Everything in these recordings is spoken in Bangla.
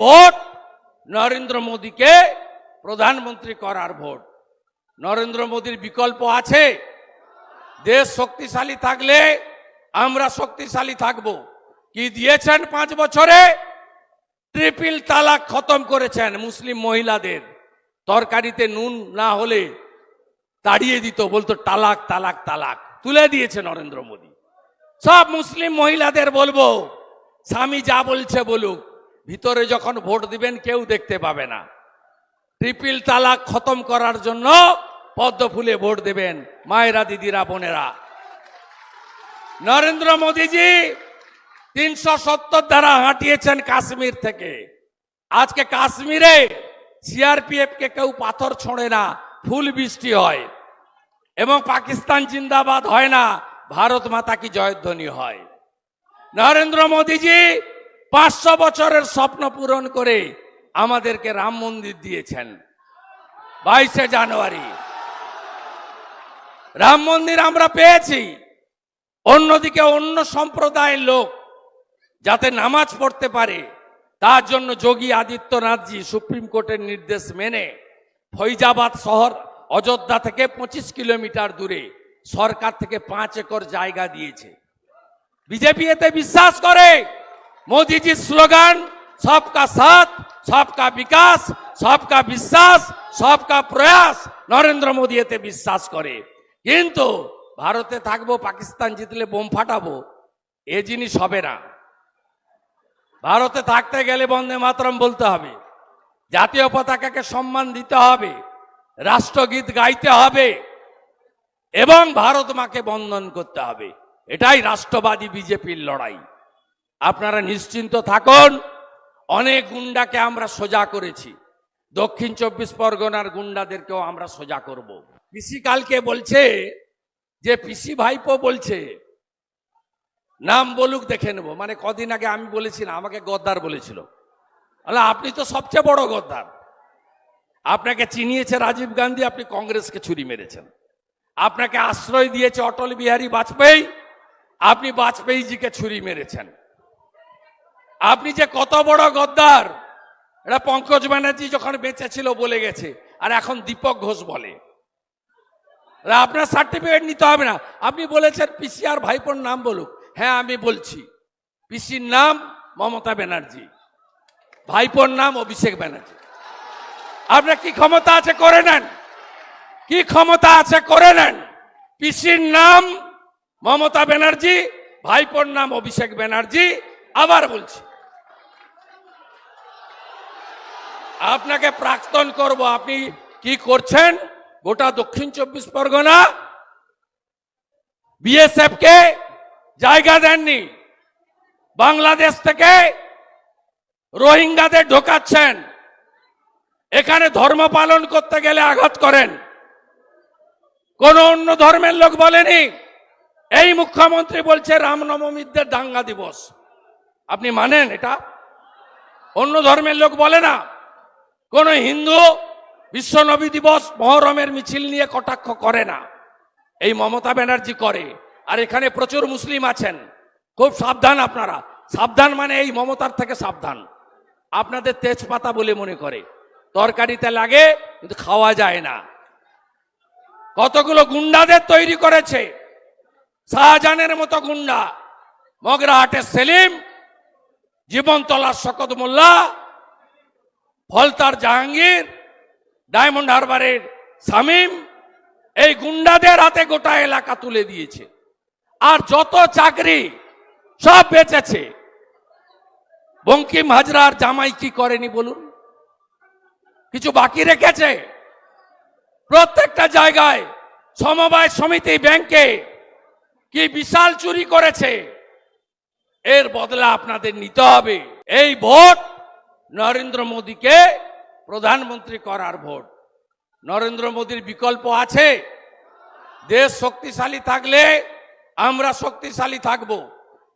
ভোট নরেন্দ্র মোদীকে প্রধানমন্ত্রী করার ভোট। নরেন্দ্র মোদীর বিকল্প আছে? দেশ শক্তিশালী থাকলে আমরা শক্তিশালী থাকব। কি দিয়েছেন পাঁচ বছরে? ট্রিপল তালাক খতম করেছেন মুসলিম মহিলাদের। তরকারিতে নুন না হলে তাড়িয়ে দিত, বলতো তালাক তালাক তালাক। তুলে দিয়েছে নরেন্দ্র মোদী। সব মুসলিম মহিলাদের বলব, স্বামী যা বলছে বলুক। ভিতরে যখন ভোট দিবেন কেউ দেখতে পাবে না। ট্রিপল তালাক খতম করার জন্য পদ্ম ফুলে ভোট দেবেন মায়েরা, দিদিরা, বোনেরা। নরেন্দ্র মোদীজি তিনশো সত্তর ধারা হাঁটিয়েছেন কাশ্মীর থেকে। আজকে কাশ্মীরে সিআরপিএফ কে কেউ পাথর ছোঁড়ে না, ফুল বৃষ্টি হয়। এবং পাকিস্তান জিন্দাবাদ হয় না, ভারত মাতা কি জয়ধ্বনি হয়। নরেন্দ্র মোদীজি পাঁচশো বছরের স্বপ্ন পূরণ করে আমাদেরকে রাম মন্দির দিয়েছেন। বাইশে জানুয়ারি। রাম মন্দির আমরা পেয়েছি। অন্যদিকে অন্য সম্প্রদায়ের লোক যাতে নামাজ পড়তে পারে, তার জন্য যোগী আদিত্যনাথজি সুপ্রিম কোর্টের নির্দেশ মেনে ফৈজাবাদ শহর অযোধ্যা থেকে পঁচিশ কিলোমিটার দূরে সরকার থেকে পাঁচ একর জায়গা দিয়েছে। বিজেপি এতে বিশ্বাস করে। মোদিজির স্লোগান সবকা সাথ সবকা বিকাশ সবকা বিশ্বাস সবকা প্রয়াস নরেন্দ্র মোদী এতে বিশ্বাস করে কিন্তু ভারতে থাকব পাকিস্তান জিতলে বোম ফাটাবো এ জিনিস হবে না ভারতে থাকতে গেলে বন্দে মাতরম বলতে হবে জাতীয় পতাকাকে সম্মান দিতে হবে, রাষ্ট্রগীত গাইতে হবে, এবং ভারত মাকে বন্ধন করতে হবে। এটাই রাষ্ট্রবাদী বিজেপির লড়াই। আপনারা নিশ্চিন্ত থাকুন, অনেক গুন্ডাকে আমরা সোজা করেছি। দক্ষিণ চব্বিশ পরগনার গুন্ডাদেরকেও আমরা সোজা করব। পিসি কালকে বলছে, যে পিসি ভাইপো বলছে, নাম বলুক দেখে নেব। মানে কদিন আগে আমি বলেছি না আমাকে গদ্দার বলেছিল। আপনি তো সবচেয়ে বড় গদ্দার। আপনাকে চিনিয়েছে রাজীব গান্ধী, আপনি কংগ্রেসকে ছুরি মেরেছেন। আপনাকে আশ্রয় দিয়েছে অটল বিহারী বাজপেয়ী, আপনি বাজপেয়ীজিকে ছুরি মেরেছেন। আপনি যে কত বড় গদ্দার। এটা পঙ্কজ ব্যানার্জি যখন বেঁচে ছিল বলে গেছে, আর এখন দীপক ঘোষ বলে। আপনার সার্টিফিকেট নিতে হবে না। আপনি বলেছেন পিসি আর ভাইপোর নাম বলুক। হ্যাঁ আমি বলছি। পিসির নাম মমতা ব্যানার্জি। ভাইপোর নাম অভিষেক ব্যানার্জি। আপনার কি ক্ষমতা আছে করে নেন। কি ক্ষমতা আছে করে নেন। পিসির নাম মমতা ব্যানার্জি, ভাইপোর নাম অভিষেক ব্যানার্জি, আবার বলছি। আপনাকে প্রাক্তন করব। আপনি কি করছেন? গোটা দক্ষিণ চব্বিশ পরগনা বিএসএফ কে জায়গা দেননি। বাংলাদেশ থেকে রোহিঙ্গাদের ঢোকাচ্ছেন। এখানে ধর্ম পালন করতে গেলে আঘাত করেন। কোন অন্য ধর্মের লোক বলেনি। এই মুখ্যমন্ত্রী বলছে রামনবমীদের দাঙ্গা দিবস। আপনি মানেন এটা? অন্য ধর্মের লোক বলে না। কোন হিন্দু বিশ্ব নবী দিবস মহরমের মিছিল নিয়ে কটাক্ষ করে না। এই মমতা ব্যানার্জি করে। আর এখানে প্রচুর মুসলিম আছেন। খুব সাবধান আপনারা। সাবধান মানে এই মমতার থেকে সাবধান। আপনাদের তেজপাতা বলে মনে করে। তরকারিতে লাগে, কিন্তু খাওয়া যায় না। কতগুলো গুন্ডাদের তৈরি করেছে। শাহজাহানের মতো গুন্ডা। মগরাহাটের সেলিম, জীবন জীবনতলার শকত মোল্লা ফলতার জাহাঙ্গীর, ডায়মন্ড হারবারের শামীম, এই গুন্ডাদের হাতে গোটা এলাকা তুলে দিয়েছে। আর যত চাকরি সব বেঁচেছে। বঙ্কিম হাজরার জামাই কি করেনি বলুন? কিছু বাকি রেখেছে? প্রত্যেকটা জায়গায় সমবায় সমিতি ব্যাংকে কি বিশাল চুরি করেছে? এর বদলা আপনাদের নিতে হবে। এই ভোট নরেন্দ্র মোদীকে প্রধানমন্ত্রী করার ভোট। নরেন্দ্র মোদীর বিকল্প আছে? দেশ শক্তিশালী থাকলে আমরা শক্তিশালী থাকব।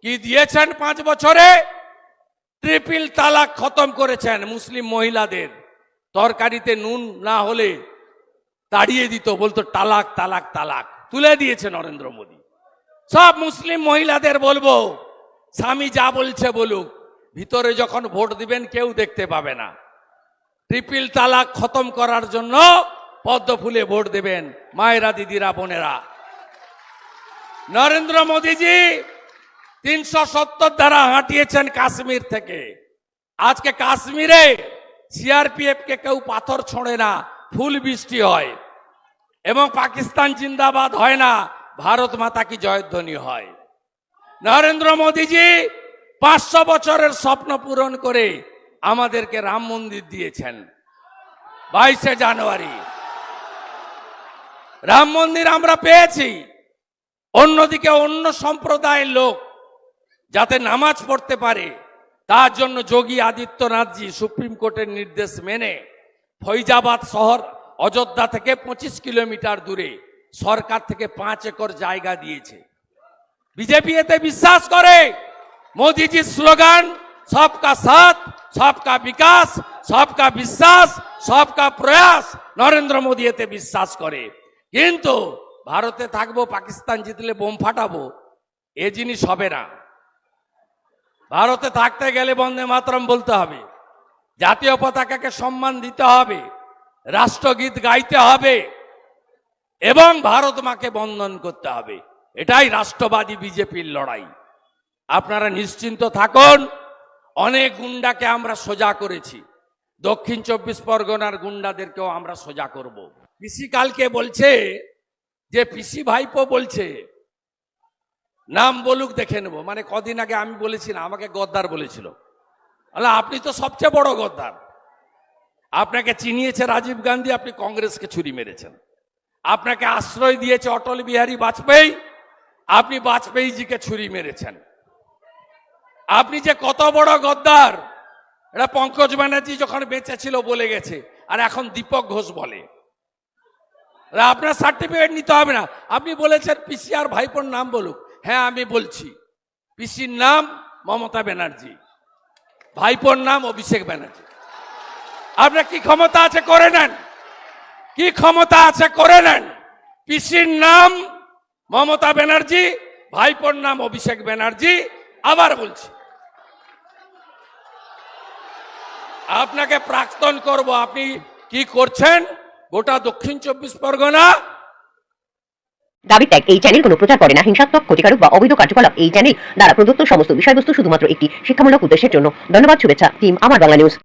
কি দিয়েছেন পাঁচ বছরে? ট্রিপল তালাক খতম করেছেন মুসলিম মহিলাদের। তরকারিতে নুন না হলে তাড়িয়ে দিত, বলতো তালাক তালাক তালাক। তুলে দিয়েছে নরেন্দ্র মোদী। সব মুসলিম মহিলাদের বলব, স্বামী যা বলছে বলুক ভিতরে যখন ভোট দিবেন, কেউ দেখতে পাবে না। ট্রিপিল তালাক খতম করার জন্য পদ্ম ফুলে ভোট দেবেন মায়েরা, দিদিরা, বোনেরা। নরেন্দ্র মোদীজি তিনশো সত্তর দ্বারা হাঁটিয়েছেন কাশ্মীর থেকে। আজকে কাশ্মীরে সিআরপিএফ কে কেউ পাথর ছোঁড়ে না, ফুল বৃষ্টি হয়। এবং পাকিস্তান জিন্দাবাদ হয় না, ভারত মাতা কি জয়ধ্বনি হয়। নরেন্দ্র মোদীজি পাঁচশো বছরের স্বপ্ন পূরণ করে আমাদেরকে রাম মন্দির দিয়েছেন। বাইশে জানুয়ারি। রাম মন্দির আমরা পেয়েছি। অন্যদিকে অন্য সম্প্রদায়ের লোক যাতে নামাজ পড়তে পারে, তার জন্য যোগী আদিত্যনাথজি সুপ্রিম কোর্টের নির্দেশ মেনে ফৈজাবাদ শহর অযোধ্যা থেকে পঁচিশ কিলোমিটার দূরে সরকার থেকে পাঁচ একর জায়গা দিয়েছে। বিজেপি এতে বিশ্বাস করে। মোদিজির স্লোগান সবকা সাথ সবকা বিকাশ সবকা বিশ্বাস সবকা প্রয়াস নরেন্দ্র মোদী এতে বিশ্বাস করে কিন্তু ভারতে থাকব পাকিস্তান জিতলে বোম ফাটাবো, এ জিনিস হবে না। ভারতে থাকতে গেলে বন্দে মাতরম বলতে হবে। জাতীয় পতাকাকে সম্মান দিতে হবে, রাষ্ট্রগীত গাইতে হবে, এবং ভারত মাকে বন্ধন করতে হবে। এটাই রাষ্ট্রবাদী বিজেপির লড়াই। আপনারা নিশ্চিন্ত থাকুন, অনেক গুন্ডাকে আমরা সোজা করেছি। দক্ষিণ চব্বিশ পরগনার গুন্ডাদেরকেও আমরা সোজা করব। পিসি কালকে বলছে, যে পিসি ভাইপো বলছে, নাম বলুক দেখে নেব। মানে কদিন আগে আমি বলেছি না আমাকে গদ্দার বলেছিল। আল্লাহ, আপনি তো সবচেয়ে বড় গদ্দার। আপনাকে চিনিয়েছে রাজীব গান্ধী, আপনি কংগ্রেসকে ছুরি মেরেছেন। আপনাকে আশ্রয় দিয়েছে অটল বিহারী বাজপেয়ী, আপনি বাজপেয়ীজিকে ছুরি মেরেছেন। আপনি যে কত বড় গদ্দার। এটা পঙ্কজ ব্যানার্জি যখন বেঁচে ছিল বলে গেছে, আর এখন দীপক ঘোষ বলে। আপনার সার্টিফিকেট নিতে হবে না। আপনি বলেছেন পিসি আর ভাইপোর নাম বলুক। হ্যাঁ আমি বলছি। পিসির নাম মমতা ব্যানার্জি। ভাইপোর নাম অভিষেক ব্যানার্জি। আপনার কি ক্ষমতা আছে করে নেন। কি ক্ষমতা আছে করে নেন। পিসির নাম মমতা ব্যানার্জি, ভাইপোর নাম অভিষেক ব্যানার্জি, আবার বলছি। আপনাকে প্রাক্তন করব। আপনি কি করছেন? গোটা দক্ষিণ চব্বিশ পরগনা। দাবি ত্যাগ এই চ্যানেল কোনো প্রচার করে না। হিংসাত্মক, ক্ষতিকারক বা অবৈধ কার্যকলাপ, এই চ্যানেল দ্বারা প্রদত্ত সমস্ত বিষয়বস্তু শুধুমাত্র একটি শিক্ষামূলক উদ্দেশ্যের জন্য। ধন্যবাদ, শুভেচ্ছা টিম আমার বাংলা নিউজ